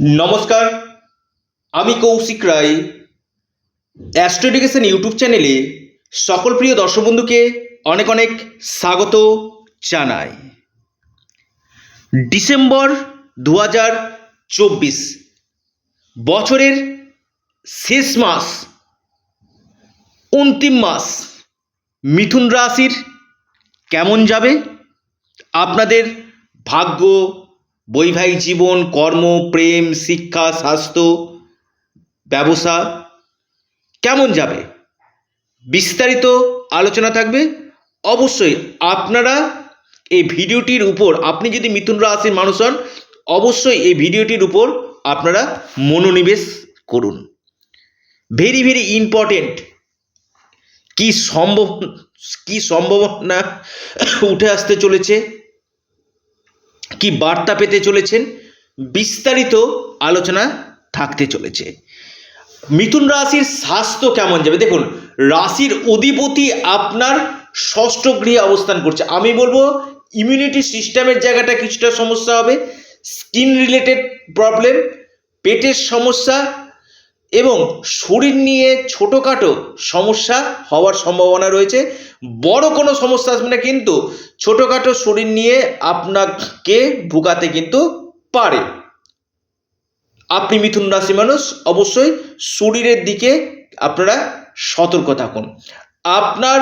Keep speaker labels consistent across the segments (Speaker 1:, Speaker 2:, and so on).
Speaker 1: নমস্কার, আমি Koushik Roy. Astro education YouTube চ্যানেলে সকল প্রিয় দর্শক বন্ধুকে অনেক অনেক স্বাগত জানাই। ডিসেম্বর দু চব্বিশ, বছরের শেষ মাস, অন্তিম মাস, মিথুন রাশির কেমন যাবে? আপনাদের ভাগ্য বৈবাহিক জীবন, কর্ম, প্রেম, শিক্ষা, স্বাস্থ্য, ব্যবসা কেমন যাবে? বিস্তারিত আলোচনা থাকবে। অবশ্যই আপনারা এই ভিডিওটির উপর, আপনি যদি মিথুন রাশির মানুষ হন, অবশ্যই এই ভিডিওটির উপর আপনারা মনোনিবেশ করুন। ভেরি ভেরি ইম্পর্টেন্ট কি সম্ভব, কি সম্ভাবনা উঠে আসতে চলেছে? কি বার্তা পেতে চলেছেন? বিস্তারিত আলোচনা থাকতে চলেছে। মিথুন রাশির স্বাস্থ্য কেমন যাবে? দেখুন, রাশির অধিপতি আপনার ষষ্ঠ গৃহে অবস্থান করছে। আমি বলব ইমিউনিটি সিস্টেমের জায়গাটা কিছুটা সমস্যা হবে। স্কিন রিলেটেড প্রবলেম পেটের সমস্যা এবং শরীর নিয়ে ছোটোখাটো সমস্যা হওয়ার সম্ভাবনা রয়েছে। বড় কোনো সমস্যা আসবে না, কিন্তু ছোটোখাটো শরীর নিয়ে আপনাকে ভোগাতে কিন্তু পারে। আপনি মিথুন রাশি মানুষ, অবশ্যই শরীরের দিকে আপনারা সতর্ক থাকুন। আপনার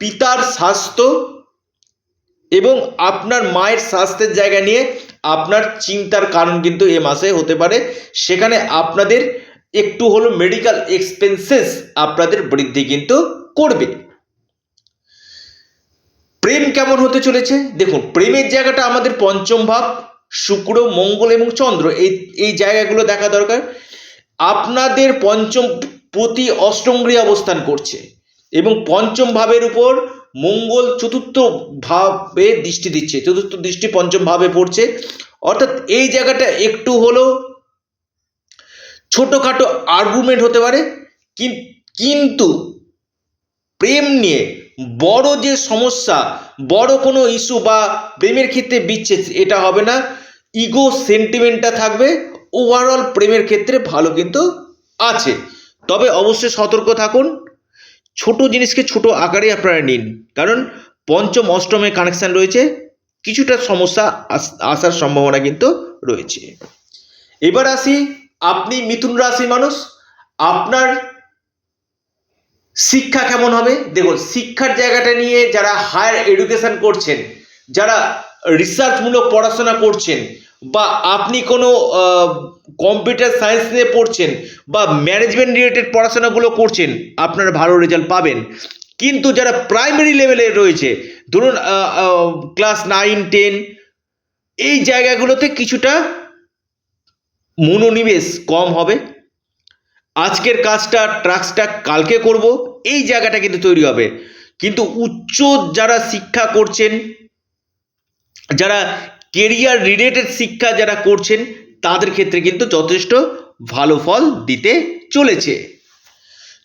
Speaker 1: পিতার স্বাস্থ্য এবং আপনার মায়ের স্বাস্থ্যের জায়গা নিয়ে আপনার চিন্তার কারণ কিন্তু এ মাসে হতে পারে। সেখানে আপনাদের একটু হলো মেডিকেল এক্সপেন্সেস আপনাদের বৃদ্ধি কিন্তু করবে। প্রেম কেমন হতে চলেছে? দেখুন, প্রেমের জায়গাটা আমাদের পঞ্চম ভাব, শুক্র, মঙ্গল এবং চন্দ্র, এই এই জায়গাগুলো দেখা দরকার। আপনাদের পঞ্চম প্রতি অষ্টম অবস্থান করছে এবং পঞ্চম ভাবের উপর মঙ্গল চতুর্থ ভাবে দৃষ্টি দিচ্ছে, চতুর্থ দৃষ্টি পঞ্চম ভাবে পড়ছে। অর্থাৎ এই জায়গাটা একটু হলো ছোটোখাটো আর্গুমেন্ট হতে পারে, কিন- কিন্তু প্রেম নিয়ে বড় যে সমস্যা, বড় কোনো ইস্যু বা প্রেমের ক্ষেত্রে বিচ্ছেদ, এটা হবে না। ইগো সেন্টিমেন্টটা থাকবে ওভারঅল প্রেমের ক্ষেত্রে ভালো কিন্তু আছে। তবে অবশ্যই সতর্ক থাকুন। ছোট জিনিসকে ছোট আকারে আপনারা নিন। কারণ পঞ্চম, অষ্টমে কানেকশান রয়েছে, কিছুটা সমস্যা আস- আসার সম্ভাবনা কিন্তু রয়েছে। এবার আসি আপনি মিথুন রাশি মানুষ, আপনার শিক্ষা কেমন হবে? দেখুন, শিক্ষার জায়গাটা নিয়ে যারা হায়ার এডুকেশন করছেন, যারা রিসার্চমূলক পড়াশোনা করছেন, বা আপনি কোনো কম্পিউটার সায়েন্স নিয়ে পড়ছেন, বা ম্যানেজমেন্ট রিলেটেড পড়াশোনাগুলো করছেন, আপনারা ভালো রেজাল্ট পাবেন। কিন্তু যারা প্রাইমারি লেভেলে রয়েছে, ধরুন ক্লাস নাইন টেন এই জায়গাগুলোতে কিছুটা মনোনিবেশ কম হবে। আজকের কাজটা ট্রাক্সটা কালকে করব, এই জায়গাটা কিন্তু তৈরি হবে। কিন্তু উচ্চ যারা শিক্ষা করছেন, যারা কেরিয়ার রিলেটেড শিক্ষা যারা করছেন, তাদের ক্ষেত্রে কিন্তু যথেষ্ট ভালো ফল দিতে চলেছে।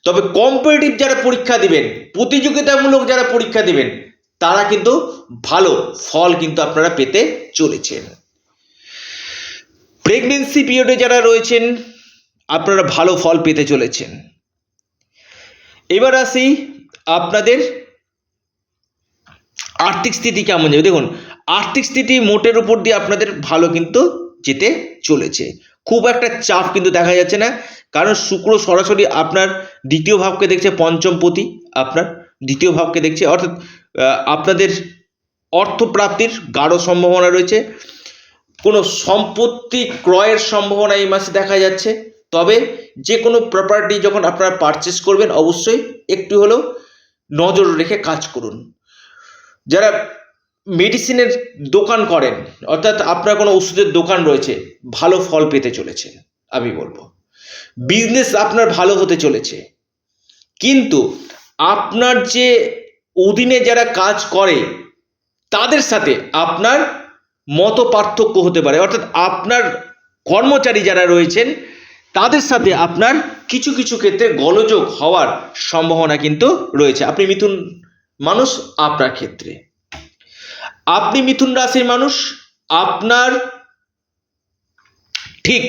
Speaker 1: তবে কম্পিটিটিভ যারা পরীক্ষা দিবেন, প্রতিযোগিতামূলক যারা পরীক্ষা দিবেন, তারা কিন্তু ভালো ফল কিন্তু আপনারা পেতে চলেছেন। প্রেগনেন্সি পিরিয়ডে যারা রয়েছেন, আপনারা ভালো ফল পেতে চলেছেন। এবার আসি আপনাদের আর্থিক স্থিতি কেমন যাবে? দেখুন, আর্থিক স্থিতি মোটের উপর দিয়ে আপনাদের ভালো কিন্তু যেতে চলেছে। খুব একটা চাপ কিন্তু দেখা যাচ্ছে না, কারণ শুক্র সরাসরি আপনার দ্বিতীয় ভাবকে দেখছে পঞ্চমপতি, আপনার দ্বিতীয় ভাবকে দেখছে, অর্থাৎ আপনাদের অর্থপ্রাপ্তির গাঢ় সম্ভাবনা রয়েছে। কোনো সম্পত্তি ক্রয়ের সম্ভাবনা এই মাসে দেখা যাচ্ছে। তবে যে কোনো প্রপার্টি যখন আপনারা পারচেস করবেন, অবশ্যই একটু হলেও নজর রেখে কাজ করুন। যারা মেডিসিনের দোকান করেন, অর্থাৎ আপনার কোনো ওষুধের দোকান রয়েছে, ভালো ফল পেতে চলেছে, আমি বলব। বিজনেস আপনার ভালো হতে চলেছে। কিন্তু আপনার যে অধীনে যারা কাজ করে, তাদের সাথে আপনার মত পার্থক্য হতে পারে। অর্থাৎ আপনার কর্মচারী যারা রয়েছেন, তাদের সাথে আপনার কিছু কিছু ক্ষেত্রে গোলযোগ হওয়ার সম্ভাবনা কিন্তু রয়েছে। আপনি মিথুন মানুষ, আপনার ক্ষেত্রে। আপনি মিথুন রাশির মানুষ, আপনার ঠিক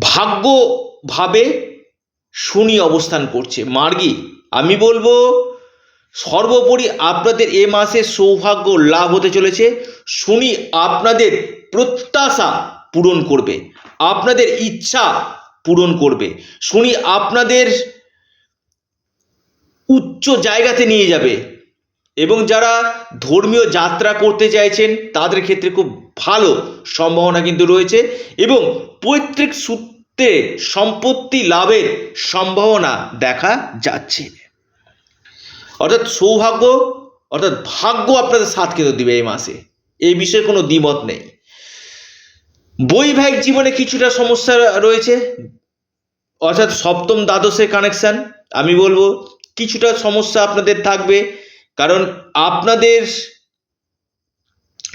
Speaker 1: ভাগ্যভাবে শনি অবস্থান করছে। মার্গী, আমি বলব সর্বোপরি আপনাদের এ মাসে সৌভাগ্য লাভ হতে চলেছে। শনি আপনাদের প্রত্যাশা পূরণ করবে। আপনাদের ইচ্ছা পূরণ করবে। শনি আপনাদের উচ্চ জায়গাতে নিয়ে যাবে এবং যারা ধর্মীয় যাত্রা করতে চাইছেন, তাদের ক্ষেত্রে খুব ভালো সম্ভাবনা কিন্তু রয়েছে এবং পৈতৃক সূত্রে সম্পত্তি লাভের সম্ভাবনা দেখা যাচ্ছে। অর্থাৎ সৌভাগ্য, অর্থাৎ ভাগ্য আপনাদের সাথ কিন্তু দিবে এই মাসে। এই বিষয়ে কোনো দ্বিমত নেই। বৈবাহিক জীবনে কিছুটা সমস্যা রয়েছে। অর্থাৎ সপ্তম দ্বাদশের কানেকশান আমি বলব কিছুটা সমস্যা আপনাদের থাকবে। কারণ আপনাদের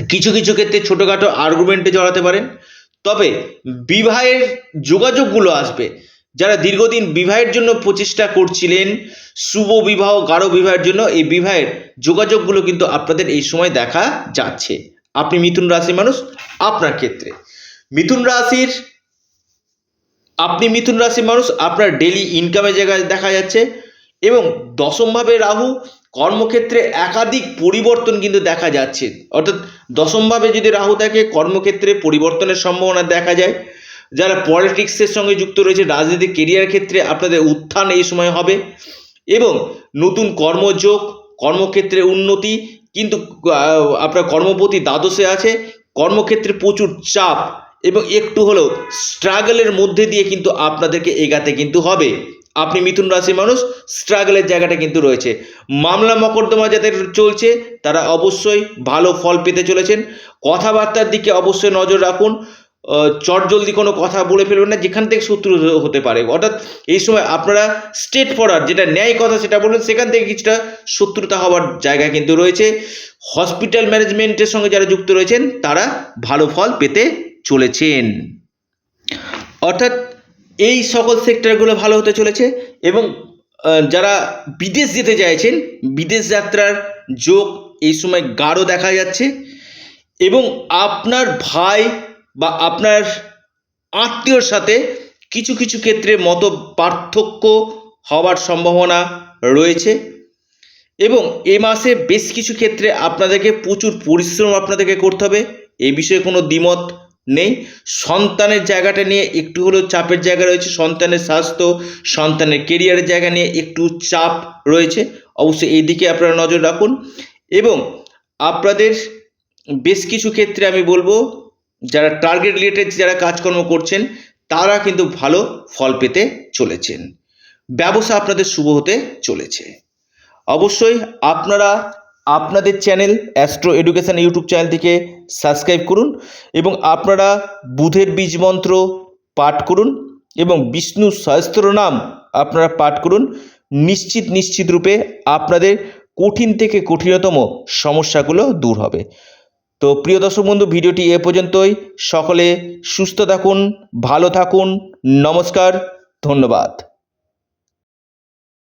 Speaker 1: কিছু কিছু ক্ষেত্রে ছোটোখাটো আর্গুমেন্টে জড়াতে পারেন। তবে বিবাহের যোগাযোগগুলো আসবে। যারা দীর্ঘদিন বিবাহের জন্য প্রচেষ্টা করছিলেন, শুভ বিবাহ, গাঢ় বিবাহের জন্য এই বিবাহের যোগাযোগগুলো কিন্তু আপনাদের এই সময় দেখা যাচ্ছে। আপনি মিথুন রাশির মানুষ, আপনার ক্ষেত্রে। মিথুন রাশির, আপনি মিথুন রাশির মানুষ, আপনার ডেলি ইনকামের জায়গায় দেখা যাচ্ছে এবং দশমভাবে রাহু কর্মক্ষেত্রে একাধিক পরিবর্তন কিন্তু দেখা যাচ্ছে। অর্থাৎ দশমভাবে যদি রাহু থাকে, কর্মক্ষেত্রে পরিবর্তনের সম্ভাবনা দেখা যায়। যারা পলিটিক্সের সঙ্গে যুক্ত রয়েছে রাজনীতি কেরিয়ার ক্ষেত্রে আপনাদের উত্থান এই সময় হবে। এবং নতুন কর্মযোগ, কর্মক্ষেত্রে উন্নতি, কিন্তু আপনার কর্মপতি দ্বাদশে আছে। কর্মক্ষেত্রে প্রচুর চাপ এবং একটু হলেও স্ট্রাগলের মধ্যে দিয়ে কিন্তু আপনাদেরকে এগাতে কিন্তু হবে। আপনি মিথুন রাশির মানুষ স্ট্রাগলের জায়গাটা কিন্তু রয়েছে। মামলা মকদ্দমা যাদের চলছে, তারা অবশ্যই ভালো ফল পেতে চলেছেন। কথাবার্তার দিকে অবশ্যই নজর রাখুন। চটজলদি কোনো কথা বলে ফেলবেন না, যেখান থেকে শত্রু হতে পারে। অর্থাৎ এই সময় আপনারা স্টেট ফরওয়ার্ড যেটা ন্যায় কথা সেটা বলবেন, সেখান থেকে কিছুটা শত্রুতা হওয়ার জায়গা কিন্তু রয়েছে। হসপিটাল ম্যানেজমেন্টের সঙ্গে যারা যুক্ত রয়েছেন, তারা ভালো ফল পেতে চলেছেন। অর্থাৎ এই সকল সেক্টরগুলো ভালো হতে চলেছে এবং যারা বিদেশ যেতে চাইছেন, বিদেশ যাত্রার যোগ এই সময় গাঢ় দেখা যাচ্ছে এবং আপনার ভাই বা আপনার আত্মীয়র সাথে কিছু কিছু ক্ষেত্রে মত পার্থক্য হওয়ার সম্ভাবনা রয়েছে এবং এ মাসে বেশ কিছু ক্ষেত্রে আপনাদেরকে প্রচুর পরিশ্রম আপনাদেরকে করতে হবে। এই বিষয়ে কোনো দ্বিমত নেই। সন্তানের জায়গাটা নিয়ে একটু হলেও চাপের জায়গা রয়েছে। সন্তানের স্বাস্থ্য, সন্তানের কেরিয়ারের জায়গা নিয়ে একটু চাপ রয়েছে। অবশ্যই এই দিকে আপনারা নজর রাখুন। এবং আপনাদের বেশ কিছু ক্ষেত্রে আমি বলব যারা টার্গেট রিলেটেড যারা কাজকর্ম করছেন, তারা কিন্তু ভালো ফল পেতে চলেছেন। ব্যবসা আপনাদের শুভ হতে চলেছে। অবশ্যই আপনারা আপনাদের channel astro education YouTube channel থেকে সাবস্ক্রাইব করুন এবং আপনারা বুধের বীজ মন্ত্র পাঠ করুন এবং বিষ্ণু সহস্র নাম আপনারা পাঠ করুন। নিশ্চিত নিশ্চিত রূপে আপনাদের কঠিন থেকে কঠিনতম সমস্যাগুলো দূর হবে। তো প্রিয় দর্শক বন্ধু ভিডিওটি এ পর্যন্তই। সকলে সুস্থ থাকুন ভালো থাকুন। নমস্কার ধন্যবাদ।